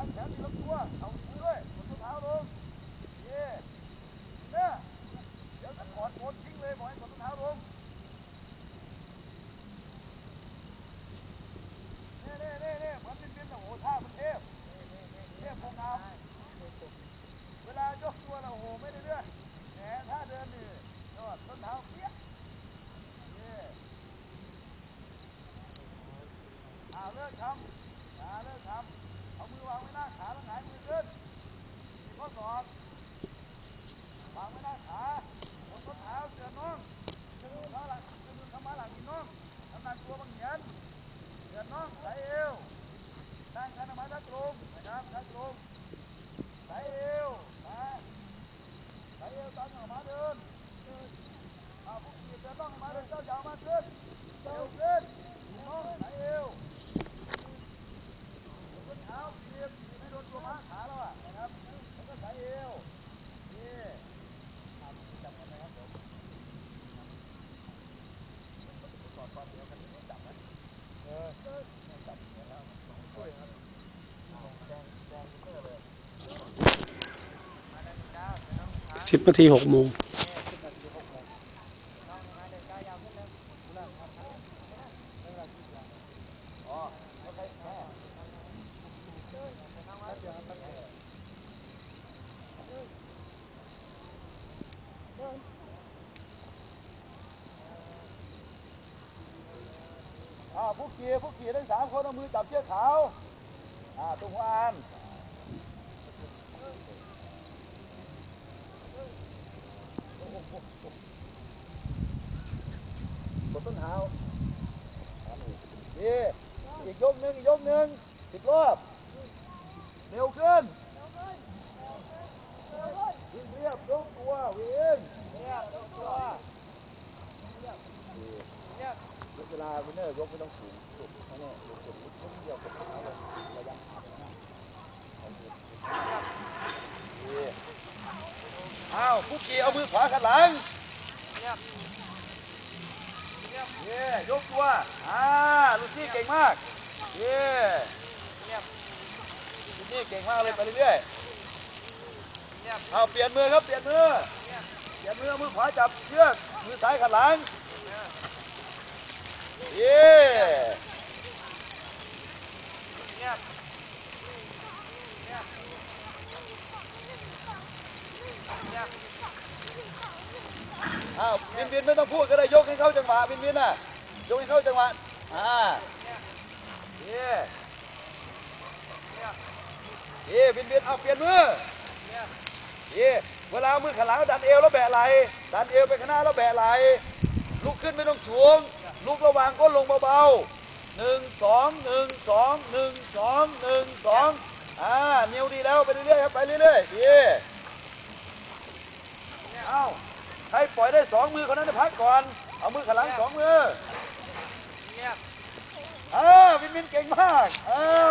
างแขนทีละตัวเอามือด้วยกดส้นเท้าลงเย่เนี่ยเดี๋ยวจะถอดโคนทิ้งเลยบอกให้กดส้นเท้าลงเน่เน่เน่เน่เหมือนเป็นๆโอ้โหท่ามันเทพเทพของเราเวลายกตัวเราโอ้โหไม่ได้เรื่องแหมท่าเดินนี่ยอดส้นเท้าเปี้ยเย่อาเลิกทำอาเลิกทำ เอามือวางไว้หน้าขาแล้วหงายมือขึ้นมีข้อศอกวางไว้หน้าขาบนส้นเท้าเสือน้องจะมือเท้าหลังจะมือเข้ามาหลังมีน้องน้ำหนักตัวบางเหียนเสือน้องใส่เอวตั้งขาหน้ามาทักตรงนะครับทักตรงใส่เอวนะใส่เอวตั้งออกมาเดินเอาพวกขี่เสือน้องมาเดินเจ้าอย่าเอามาขึ้นเอวขึ้นน้องใส่เอว ต้นเท้าเทียมไม่โดนตัวม้าขาแล้วอะนะครับ แล้วก็ใส่เอว นี่จับกันนะครับผมกอดความเดียวกันจับนะเออจับนะครับช่วยครับแดงแดงเพื่อเลย สิบนาทีหกโมง อ๋อไม่ใช่แค่อ่า ผู้ขี่ผู้ขี่ทั้งสามคนเอามือจับเชือกขาวอ่าตรงหัวอันกดต้นเท้าดีอีกยกหนึ่งอีกยกหนึ่งสิบรอบเร็วขึ้นวิ่งเรียบยกตัววิ่งเรียบยกตัวยกเว ลาวินเนอร์ยกไม่ต้องสูงสุดแค่นี้ยกสุดยกเดียวกับเท้าเลยระยะขาไปนะดีอ้าวผู้ขี่เอามือขวาขันหลังเย่ยกตัวอ่าลูกนี่เก่งมากเย่ลูกนี่เก่งมากเลยไปเรื่อยๆเอาเปลี่ยนมือครับเปลี่ยนมือเปลี่ยนมือมือขวาจับเชือกมือซ้ายขันหลัง เย่อ้าวบินบินไม่ต้องพูดก็ได้ยกให้เข้าจังหวะบินบินน่ะยกให้เข้าจังหวะอ่าเย่เย่บินบินเอาเปลี่ยนมือเย่เวลามือขันหลังดันเอวแล้วแบะไหลดันเอวไปข้างหน้าแล้วแบะไหลลุกขึ้นไม่ต้องสูง กระวางก้นลงเบาๆหนึ่งสองหนึ่งสองหนึ่งสองหนึ่งสองอ่านิ้วดีแล้วไปเรื่อยๆครับไปเรื่อยๆเย่เอ้าให้ปล่อยได้สองมือคนนั้นจะพักก่อน เอามือขนหลังสองมือเออวินวินเก่งมากเออ